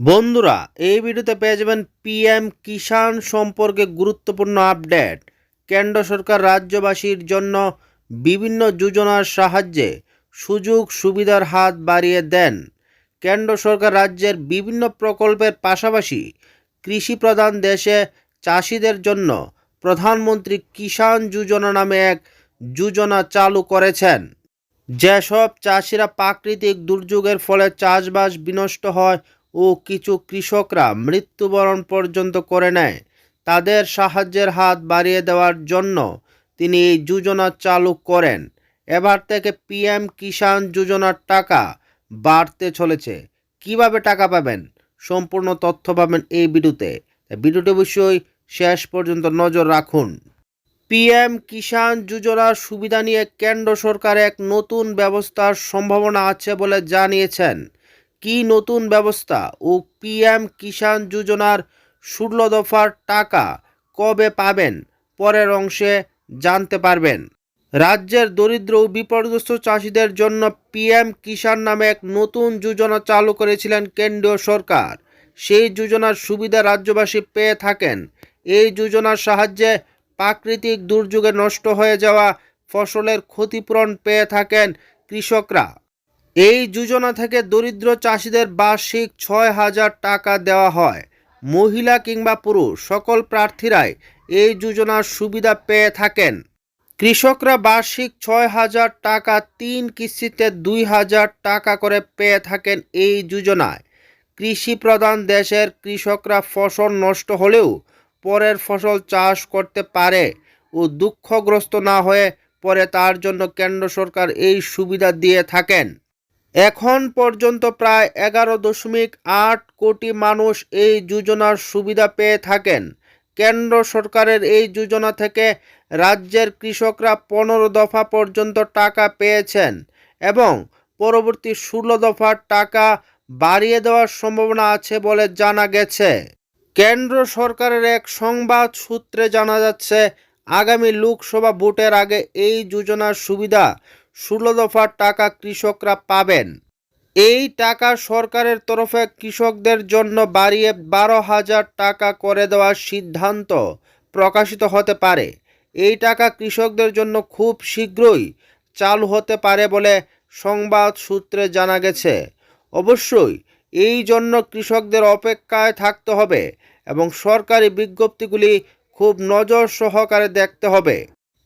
বন্ধুরা, এই ভিডিওতে পেয়ে যাবেন পিএম কিষাণ সম্পর্কে গুরুত্বপূর্ণ আপডেট। কেন্দ্র সরকার রাজ্যবাসীর জন্য বিভিন্ন যোজনার সাহায্যে সুযোগ সুবিধার হাত বাড়িয়ে দেন। কেন্দ্র সরকার রাজ্যের বিভিন্ন প্রকল্পের পাশাপাশি কৃষি প্রধান দেশে চাষিদের জন্য প্রধানমন্ত্রী কিষাণ যোজনা নামে এক যোজনা চালু করেছেন। যেসব চাষিরা প্রাকৃতিক দুর্যোগের ফলে চাষবাস বিনষ্ট হয় ও কিছু কৃষকরা মৃত্যুবরণ পর্যন্ত করে নেয়। তাদের সাহায্যের হাত বাড়িয়ে দেওয়ার জন্য তিনি এই যোজনা চালু করেন। এবার থেকে পিএম কিষাণ যোজনার টাকা বাড়তে চলেছে। কীভাবে টাকা পাবেন? সম্পূর্ণ তথ্য পাবেন এই ভিডিওতে। ভিডিওটি অবশ্যই শেষ পর্যন্ত নজর রাখুন। পিএম কিষাণ যোজনার সুবিধা নিয়ে কেন্দ্র সরকার এক নতুন ব্যবস্থার সম্ভাবনা আছে বলে জানিয়েছেন। কি নতুন ব্যবস্থা ও পিএম কিষাণ যোজনার ষোলো দফার টাকা কবে পাবেন? পরের অংশে জানতে পারবেন। রাজ্যের দরিদ্র ও বিপর্যস্ত চাষিদের জন্য পিএম কিষাণ নামে এক নতুন যোজনা চালু করেছিলেন কেন্দ্রীয় সরকার। সেই যোজনার সুবিধা রাজ্যবাসী পেয়ে থাকেন। এই যোজনার সাহায্যে প্রাকৃতিক দুর্যোগে নষ্ট হয়ে যাওয়া ফসলের ক্ষতিপূরণ পেয়ে থাকেন কৃষকরা। এই যোজনা থেকে দরিদ্র চাষিদের বার্ষিক ছয় হাজার টাকা দেওয়া হয়। মহিলা কিংবা পুরুষ, সকল প্রার্থীরাই এই যোজনার সুবিধা পেয়ে থাকেন। কৃষকরা বার্ষিক ছয় হাজার টাকা তিন কিস্তিতে দুই হাজার টাকা করে পেয়ে থাকেন এই যোজনায়। কৃষি প্রধান দেশের কৃষকরা ফসল নষ্ট হলেও পরের ফসল চাষ করতে পারে ও দুঃখগ্রস্ত না হয়ে পরে তার জন্য কেন্দ্র সরকার এই সুবিধা দিয়ে থাকেন। এখন পর্যন্ত প্রায় এগারো দশমিক আট কোটি মানুষ এই যোজনার সুবিধা পেয়ে থাকেন। কেন্দ্র সরকারের এই যোজনা থেকে রাজ্যের কৃষকরা পনেরো দফা পর্যন্ত টাকা পেয়েছেন এবং পরবর্তী ষোলো দফার টাকা বাড়িয়ে দেওয়ার সম্ভাবনা আছে বলে জানা গেছে। কেন্দ্র সরকারের এক সংবাদ সূত্রে জানা যাচ্ছে, আগামী লোকসভা ভোটের আগে এই যোজনার সুবিধা ষোলো দফার টাকা কৃষকরা পাবেন। এই টাকা সরকারের তরফে কৃষকদের জন্য বাড়িয়ে বারো হাজার টাকা করে দেওয়ার সিদ্ধান্ত প্রকাশিত হতে পারে। এই টাকা কৃষকদের জন্য খুব শীঘ্রই চালু হতে পারে বলে সংবাদ সূত্রে জানা গেছে। অবশ্যই এই জন্য কৃষকদের অপেক্ষায় থাকতে হবে এবং সরকারি বিজ্ঞপ্তিগুলি খুব নজর সহকারে দেখতে হবে।